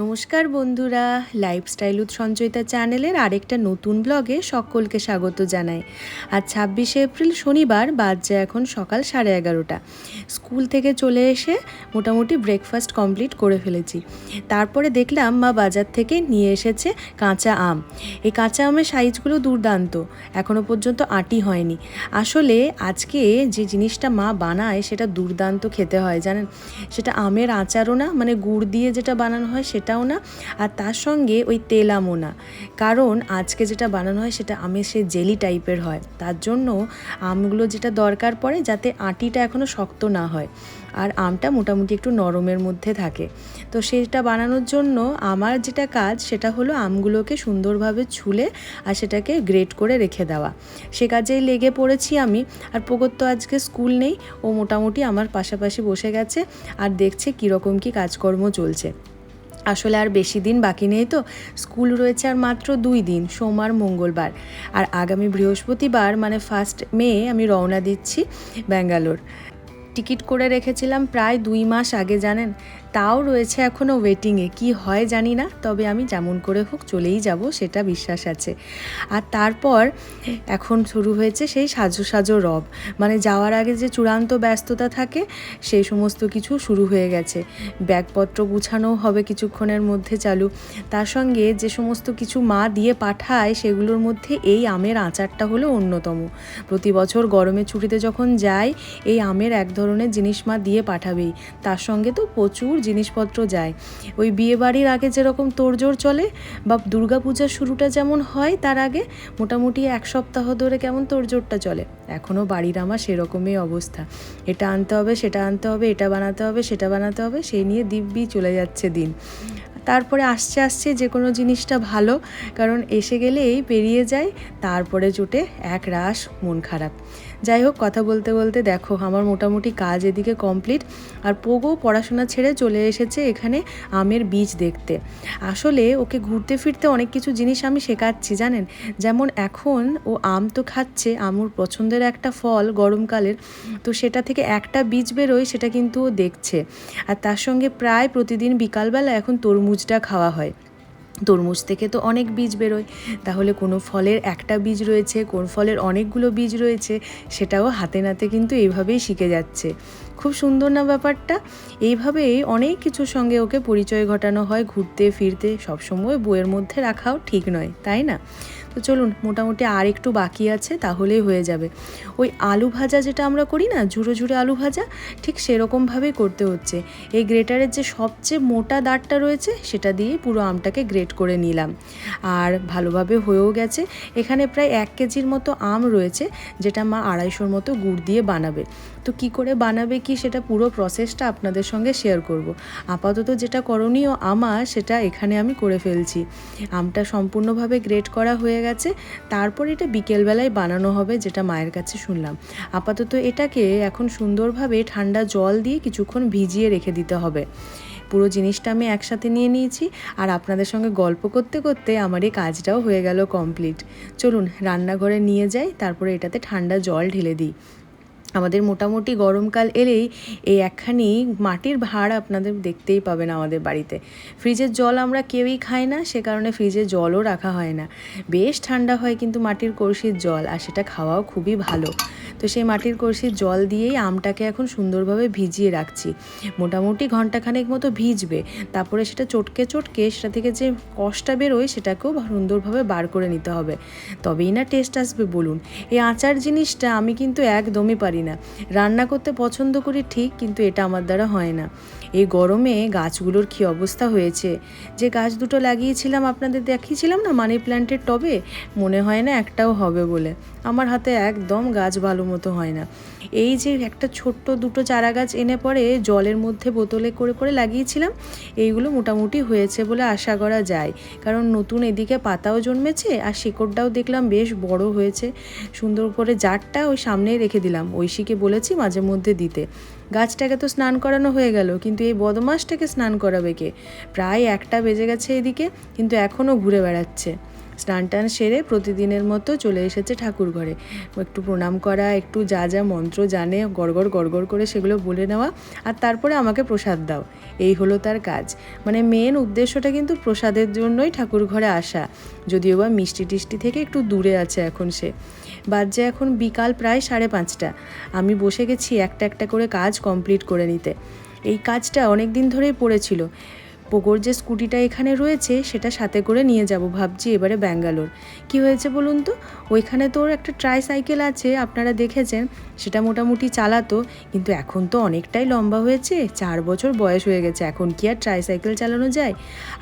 নমস্কার বন্ধুরা লাইফস্টাইল উৎ সঞ্চয়িতা চ্যানেলের আরেকটা নতুন ব্লগে সকলকে স্বাগত জানাই। আজ ছাব্বিশে এপ্রিল, শনিবার, বাজছে এখন সকাল সাড়ে এগারোটা। স্কুল থেকে চলে এসে মোটামুটি ব্রেকফাস্ট কমপ্লিট করে ফেলেছি। তারপরে দেখলাম মা বাজার থেকে নিয়ে এসেছে কাঁচা আম। এই কাঁচা আমের সাইজগুলো দুর্দান্ত এখনও পর্যন্ত আটি হয়নি। আসলে আজকে যে জিনিসটা মা বানায় সেটা দুর্দান্ত খেতে হয়, জানেন? সেটা আমের আচারও না মানে গুড় দিয়ে যেটা বানানো হয় সেটাও না, আর তার সঙ্গে ওই তেলামও না। কারণ আজকে যেটা বানানো হয় সেটা আমের সে জেলি টাইপের হয়। তার জন্য আমগুলো যেটা দরকার পড়ে যাতে আটিটা এখনও শক্ত না হয়। আর আমটা মোটামুটি একটু নরমের মধ্যে থাকে। তো সেটা বানানোর জন্য আমার যেটা কাজ সেটা হলো আমগুলোকে সুন্দরভাবে ছুলে আর সেটাকে গ্রেট করে রেখে দেওয়া। সে কাজেই লেগে পড়েছি আমি। আর পোগত তো আজকে স্কুল নেই। ও মোটামুটি আমার পাশাপাশি বসে গেছে। আর দেখছে কীরকম কী কাজকর্ম চলছে। আসলে আর বেশি দিন বাকি নেই তো। স্কুল রয়েছে আর মাত্র দুই দিন, সোমবার, মঙ্গলবার। আর আগামী বৃহস্পতিবার মানে ফার্স্ট মে আমি রওনা দিচ্ছি ব্যাঙ্গালোর। টিকিট করে রেখেছিলাম প্রায় দুই মাস আগে, জানেন? তাও রয়েছে এখনও ওয়েটিংয়ে কি হয় জানি না, তবে আমি যেমন করে হোক চলেই যাব, সেটা বিশ্বাস আছে। আর তারপর এখন শুরু হয়েছে সেই সাজো সাজো রব। মানে যাওয়ার আগে যে চূড়ান্ত ব্যস্ততা থাকে, সেই সমস্ত কিছু শুরু হয়ে গেছে। ব্যাগপত্র গুছানোও হবে কিছুক্ষণের মধ্যে চালু। তার সঙ্গে যে সমস্ত কিছু মা দিয়ে পাঠায়, সেগুলোর মধ্যে এই আমের আচারটা হলো অন্যতম। প্রতি বছর গরমের ছুটিতে যখন যাই, এই আমের এক ধরনের জিনিস মা দিয়ে পাঠাবেই। তার সঙ্গে তো প্রচুর জিনিসপত্র যায়। ওই বিয়ে বাড়ির আগে যেরকম তোড়জোড় চলে বা দুর্গাপূজার শুরুটা যেমন হয়, তার আগে মোটামুটি এক সপ্তাহ ধরে কেমন তোড়জোড়টা চলে। এখনও বাড়ির আমার সেরকমই অবস্থা। এটা আনতে হবে, সেটা আনতে হবে, এটা বানাতে হবে, সেটা বানাতে হবে, সেই নিয়ে দিব্যি চলে যাচ্ছে দিন। তারপরে আসছে আসছে যে কোনো জিনিসটা ভালো, কারণ এসে গেলে এই পেরিয়ে যায়, তারপরে জোটে এক রাস মন খারাপ। যাই হোক, কথা বলতে বলতে দেখো, আমার মোটামুটি কাজ এদিকে কমপ্লিট আর পোগো পড়াশোনা ছেড়ে চলে এসেছে এখানে আমের বীজ দেখতে। আসলে ওকে ঘুরতে ফিরতে অনেক কিছু জিনিস আমি শেখাচ্ছি, জানেন? যেমন এখন ও আম তো খাচ্ছে, আমুর পছন্দের একটা ফল গরমকালের, তো সেটা থেকে একটা বীজ বেরোয়, সেটা কিন্তু ও দেখছে। আর তার সঙ্গে প্রায় প্রতিদিন বিকালবেলা এখন তরমুজটা খাওয়া হয়। তরমুজ থেকে তো অনেক বীজ বেরোয়। তাহলে কোনো ফলের একটা বীজ রয়েছে, কোন ফলের অনেকগুলো বীজ রয়েছে, সেটাও হাতে নাতে কিন্তু এইভাবেই শিখে যাচ্ছে। খুব সুন্দর না ব্যাপারটা? এইভাবেই অনেক কিছুর সঙ্গে ওকে পরিচয় ঘটানো হয়, ঘুরতে, ফিরতে, সবসময় বইয়ের মধ্যে রাখাও ঠিক নয়, তাই না? তো চলুন, মোটামুটি আর একটু বাকি আছে, তাহলেই হয়ে যাবে। ওই আলু ভাজা যেটা আমরা করি না, ঝুড়ো ঝুড়ো আলু ভাজা, ঠিক সেরকমভাবেই করতে হচ্ছে। এই গ্রেটারের যে সবচেয়ে মোটা দাঁতটা রয়েছে, সেটা দিয়ে পুরো আমটাকে গ্রেট করে নিলাম। আর ভালোভাবে হয়েও গেছে। এখানে প্রায় এক কেজির মতো আম রয়েছে, যেটা মা আড়াইশোর মতো গুড় দিয়ে বানাবে। তো কি করে বানাবে কি সেটা পুরো প্রসেসটা আপনাদের সঙ্গে শেয়ার করব। আপাতত যেটা করণীয় আমার, সেটা এখানে আমি করে ফেলছি। আমটা সম্পূর্ণভাবে গ্রেট করা হয়ে গেছে। তারপর এটা বিকেলবেলায় বানানো হবে, যেটা মায়ের কাছে শুনলাম। আপাতত এটাকে এখন সুন্দরভাবে ঠান্ডা জল দিয়ে কিছুক্ষণ ভিজিয়ে রেখে দিতে হবে। পুরো জিনিসটা আমি একসাথে নিয়ে নিয়েছি। আর আপনাদের সঙ্গে গল্প করতে করতে আমার এই কাজটাও হয়ে গেল কমপ্লিট চলুন, রান্নাঘরে নিয়ে যাই, তারপরে এটাতে ঠান্ডা জল ঢেলে দিই। আমাদের মোটামুটি গরমকাল এলেই এই একখানি মাটির ভাড় আপনাদের দেখতেই পাবেন আমাদের বাড়িতে। ফ্রিজের জল আমরা কেউই খাই না, সে কারণে ফ্রিজে জলও রাখা হয় না। বেশ ঠান্ডা হয় কিন্তু মাটির কলসির জল, আর সেটা খাওয়াও খুবই ভালো। তো সেই মাটির কলসির জল দিয়েই আমটাকে এখন সুন্দরভাবে ভিজিয়ে রাখছি। মোটামুটি ঘন্টাখানেক মতো ভিজবে, তারপরে সেটা চটকে চটকে সেটা থেকে যে কষটা বেরোয় সেটাকেও সুন্দরভাবে বার করে নিতে হবে। তবেই না টেস্ট আসবে বলুন। এই আচার জিনিসটা আমি কিন্তু একদমই পারি না। রান্না করতে পছন্দ করি ঠিক কিন্তু এটা আমার দ্বারা হয় না। এই গরমে গাছগুলোর কী অবস্থা হয়েছে? যে গাছ দুটো লাগিয়েছিলাম আপনাদের দেখিয়েছিলাম না, মানি প্ল্যান্টের টবে? মনে হয় না একটাও হবে বলে। আমার হাতে একদম গাছ ভালো মতো হয় না। এই যে একটা ছোট্ট দুটো চারা গাছ এনে পরে জলের মধ্যে বোতলে করে করে লাগিয়েছিলাম, এইগুলো মোটামুটি হয়েছে বলে আশা করা যায়। কারণ নতুন এদিকে পাতাও জন্মেছে আর শিকড়টাও দেখলাম বেশ বড় হয়েছে। সুন্দর করে জারটা ওই সামনেই রেখে দিলাম, ঐশীকে বলেছি মাঝে মধ্যে দিতে। গাছটাকে তো স্নান করানো হয়ে গেল, কিন্তু এই বদমাসটাকে স্নান করাবে কে? প্রায় একটা বেজে গেছে এদিকে, কিন্তু এখনও ঘুরে বেড়াচ্ছে। স্নান টান সেরে প্রতিদিনের মতো চলে এসেছে ঠাকুর ঘরে। একটু প্রণাম করা, একটু যা যা মন্ত্র জানে গড়গড় গড়গড় করে সেগুলো বলে নেওয়া আর তারপরে আমাকে প্রসাদ দাও। এই হলো তার কাজ। মানে মেন উদ্দেশ্যটা কিন্তু প্রসাদের জন্যই ঠাকুর ঘরে আসা। যদিও বা মিষ্টি টিষ্টি থেকে একটু দূরে আছে এখন সে। বাজে এখন বিকাল প্রায় সাড়ে পাঁচটা। আমি বসে গেছি একটা একটা করে কাজ কমপ্লিট করে নিতে। এই কাজটা অনেক দিন ধরেই পড়েছিল। পোকোর যে স্কুটিটা এখানে রয়েছে, সেটা সাথে করে নিয়ে যাব ভাবছি এবারে ব্যাঙ্গালোর। কি হয়েছে বলুন তো? ওইখানে তো ওর একটা ট্রাই সাইকেল আছে, আপনারা দেখেছেন, সেটা মোটামুটি চালাতো, কিন্তু এখন তো অনেকটাই লম্বা হয়েছে, চার বছর বয়স হয়ে গেছে, এখন কি আর ট্রাই সাইকেল চালানো যায়?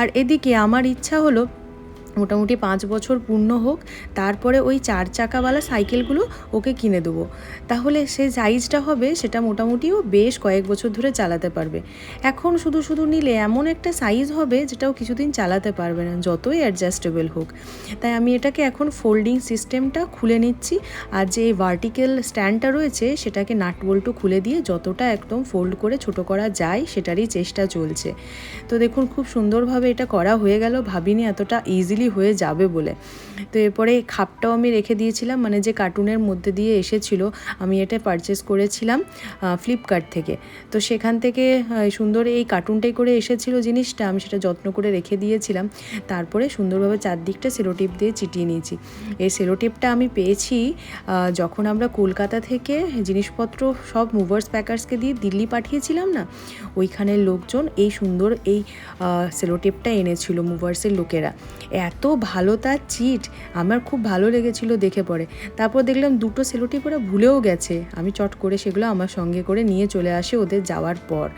আর এদিকে আমার ইচ্ছা হলো মোটামুটি পাঁচ বছর পূর্ণ হোক, তারপরে ওই চার চাকাওয়ালা সাইকেলগুলো ওকে কিনে দেবো। তাহলে সে সাইজটা হবে, সেটা মোটামুটি ও বেশ কয়েক বছর ধরে চালাতে পারবে। এখন শুধু শুধু নিলে এমন একটা সাইজ হবে, যেটাও কিছুদিন চালাতে পারবে না, যতই অ্যাডজাস্টেবল হোক। তাই আমি এটাকে এখন ফোল্ডিং সিস্টেমটা খুলে নিচ্ছি, আর যে ভার্টিক্যাল স্ট্যান্ডটা রয়েছে, সেটাকে নাট বল্টু খুলে দিয়ে যতটা একদম ফোল্ড করে ছোট করা যায়, সেটারই চেষ্টা চলছে। তো দেখুন, খুব সুন্দরভাবে এটা করা হয়ে গেল। ভাবিনি এতটা ইজিলি হয়ে যাবে বলে। তো এরপরে খাপটাও আমি রেখে দিয়েছিলাম মানে যে কার্টুনের মধ্যে দিয়ে এসেছিল, আমি এটা পারচেস করেছিলাম ফ্লিপকার্ট থেকে। তো সেখান থেকে সুন্দর এই কার্টুনটাই করে এসেছিল জিনিসটা, আমি সেটা যত্ন করে রেখে দিয়েছিলাম। তারপরে সুন্দরভাবে চারদিকটা সেলোটিপ দিয়ে চিটিয়ে নিয়েছি। এই সেলোটিপটা আমি পেয়েছি যখন আমরা কলকাতা থেকে জিনিসপত্র সব মুভার্স প্যাকার্সকে দিয়ে দিল্লি পাঠিয়েছিলাম না, ওইখানের লোকজন এই সুন্দর এই সেলোটেপটা এনেছিল মুভার্সের লোকেরা। এত ভালো তার চিট, আমার খুব ভালো লেগেছিল দেখে পরে। তারপর দেখলাম দুটো সেলোটেপ ওরা ভুলেও গেছে। আমি চট করে সেগুলো আমার সঙ্গে করে নিয়ে চলে আসে ওদের যাওয়ার পর।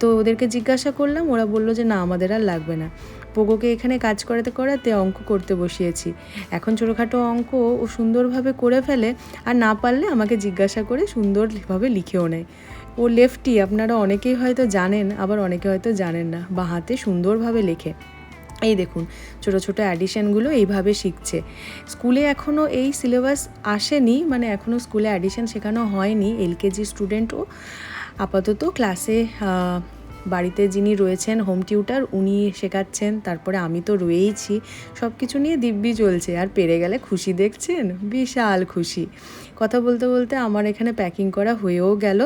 তো ওদেরকে জিজ্ঞাসা করলাম, ওরা বলল যে, না, আমাদের আর লাগবে না। পোগোকে এখানে কাজ করাতে করাতে অঙ্ক করতে বসিয়েছি। এখন ছোটোখাটো অঙ্ক ও সুন্দরভাবে করে ফেলে আর না পারলে আমাকে জিজ্ঞাসা করে সুন্দরভাবে লিখেও নেয়। ও লেফটি, আপনারা অনেকেই হয়তো জানেন, আবার অনেকে হয়তো জানেন না, বা হাতে সুন্দরভাবে লেখে। এই দেখুন, ছোট ছোট অ্যাডিশনগুলো এইভাবে শিখছে। স্কুলে এখনও এই সিলেবাস আসেনি মানে এখনও স্কুলে অ্যাডিশন শেখানো হয়নি। এলকেজি স্টুডেন্টও আপাতত ক্লাসে বাড়িতে যিনি রয়েছেন হোম টিউটার উনি শেখাচ্ছেন, তারপরে আমি তো রয়েইছি। সব কিছু নিয়ে দিব্যি চলছে আর পেরে গেলে খুশি দেখছেন? বিশাল খুশি। কথা বলতে বলতে আমার এখানে প্যাকিং করা হয়েও গেল।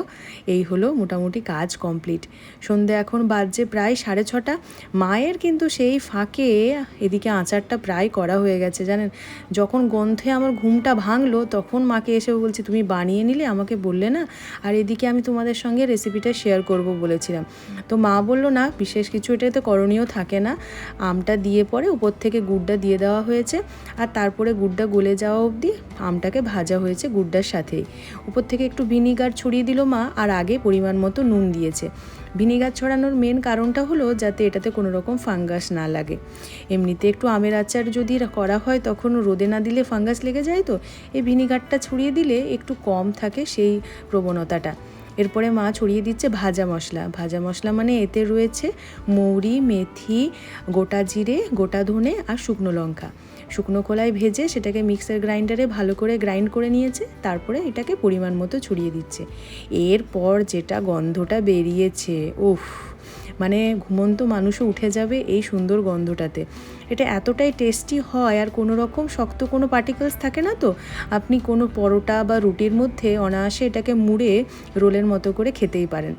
এই হলো মোটামুটি কাজ কমপ্লিট সন্ধে এখন বাজছে প্রায় সাড়ে ছটা। মায়ের কিন্তু সেই ফাঁকে এদিকে আচারটা প্রায় করা হয়ে গেছে, জানেন? যখন গন্ধে আমার ঘুমটা ভাঙলো, তখন মাকে এসে বলছি, তুমি বানিয়ে নিলে? আমাকে বললে, না। আর এদিকে আমি তোমাদের সঙ্গে রেসিপিটা শেয়ার করব বলেছিলাম। তো মা বলল, না, বিশেষ কিছু এটাতে করণীয় থাকে না। আমটা দিয়ে পরে উপর থেকে গুড়টা দিয়ে দেওয়া হয়েছে আর তারপরে গুড়টা গলে যাওয়া অবধি আমটাকে ভাজা হয়েছে গুড়টার সাথেই। উপর থেকে একটু ভিনিগার ছড়িয়ে দিল মা আর আগে পরিমাণ মতো নুন দিয়েছে। ভিনিগার ছড়ানোর মেন কারণটা হলো যাতে এটাতে কোনো রকম ফাঙ্গাস না লাগে। এমনিতে একটু আমের আচার যদি করা হয় তখন রোদে না দিলে ফাঙ্গাস লেগে যায় তো। এই ভিনিগারটা ছড়িয়ে দিলে একটু কম থাকে সেই প্রবণতাটা। এরপরে মা ছড়িয়ে দিচ্ছে ভাজা মশলা। ভাজা মশলা মানে এতে রয়েছে মৌরি, মেথি, গোটা জিরে, গোটা ধনে আর শুকনো লঙ্কা। শুকনো কলায় ভেজে সেটাকে মিক্সার গ্রাইন্ডারে ভালো করে গ্রাইন্ড করে নিয়েছে, তারপরে এটাকে পরিমাণ মতো ছড়িয়ে দিচ্ছে। এরপর যেটা গন্ধটা বেরিয়েছে, উফ! মানে ঘুমন্ত মানুষও উঠে যাবে এই সুন্দর গন্ধটাতে। এটা এতটাই টেস্টি হয় আর কোনো রকম শক্ত কোনো পার্টিকেলস থাকে না তো? আপনি কোনো পরোটা বা রুটির মধ্যে অনায়াসে এটাকে মুড়ে রোলের মতো করে খেতেই পারেন।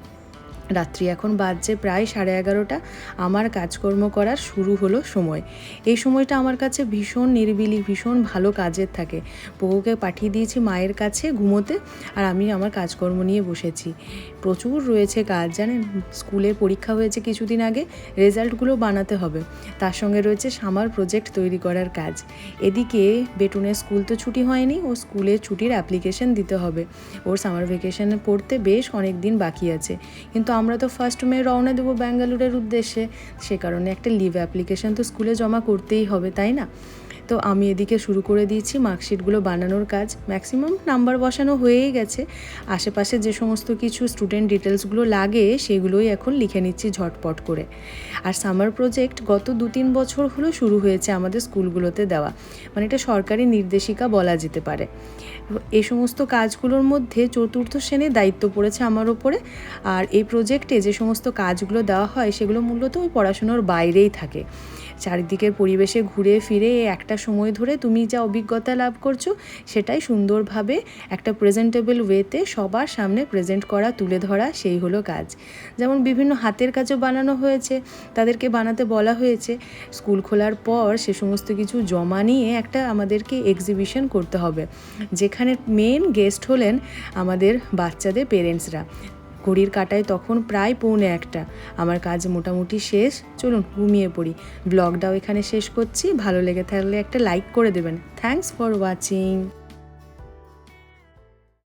রাত্রি এখন বাজছে প্রায় সাড়ে এগারোটা। আমার কাজকর্ম করার শুরু হলো সময়। এই সময়টা আমার কাছে ভীষণ নিরিবিলি, ভীষণ ভালো কাজের থাকে। বউকে পাঠিয়ে দিয়েছি মায়ের কাছে ঘুমোতে আর আমি আমার কাজকর্ম নিয়ে বসেছি। প্রচুর রয়েছে কাজ, জানেন? স্কুলে পরীক্ষা হয়েছে কিছুদিন আগে, রেজাল্টগুলো বানাতে হবে। তার সঙ্গে রয়েছে সামার প্রজেক্ট তৈরি করার কাজ। এদিকে বেটুনের স্কুল তো ছুটি হয়নি, ও স্কুলে ছুটির অ্যাপ্লিকেশন দিতে হবে। ওর সামার ভেকেশনে পড়তে বেশ অনেক দিন বাকি আছে। কিন্তু আমরা তো ফার্স্ট মে রওনা দেবো ব্যাঙ্গালোরের উদ্দেশ্যে। সে কারণে একটা লিভ অ্যাপ্লিকেশান তো স্কুলে জমা করতেই হবে, তাই না? তো আমি এদিকে শুরু করে দিয়েছি মার্কশিটগুলো বানানোর কাজ। ম্যাক্সিমাম নাম্বার বসানো হয়েই গেছে। আশেপাশে যে সমস্ত কিছু স্টুডেন্ট ডিটেলসগুলো লাগে, সেগুলোই এখন লিখে নিচ্ছি ঝটপট করে। আর সামার প্রজেক্ট গত দু তিন বছর হলো শুরু হয়েছে আমাদের স্কুলগুলোতে দেওয়া। মানে এটা সরকারি নির্দেশিকা বলা যেতে পারে। এই সমস্ত কাজগুলোর মধ্যে চতুর্থ শ্রেণির দায়িত্ব পড়েছে আমার ওপরে আর এই প্রজেক্টে যে সমস্ত কাজগুলো দেওয়া হয়, সেগুলো মূলত ওই পড়াশুনোর বাইরেই থাকে। চারিদিকের পরিবেশে ঘুরে ফিরে একটা একটা সময় ধরে তুমি যা অভিজ্ঞতা লাভ করছ, সেটাই সুন্দরভাবে একটা প্রেজেন্টেবল ওয়েতে সবার সামনে প্রেজেন্ট করা, তুলে ধরা, সেই হলো কাজ। যেমন বিভিন্ন হাতের কাজও বানানো হয়েছে, তাদেরকে বানাতে বলা হয়েছে। স্কুল খোলার পর সে সমস্ত কিছু জমা নিয়ে একটা আমাদেরকে এক্সিবিশন করতে হবে। যেখানে মেন গেস্ট হলেন আমাদের বাচ্চাদের পেরেন্টসরা ঘড়ির কাটায় তখন প্রায় পৌনে একটা। আমার কাজ মোটামুটি শেষ। চলুন, ঘুমিয়ে পড়ি। ব্লগটাও এখানে শেষ করছি। ভালো লেগে থাকলে একটা লাইক করে দেবেন। Thanks for watching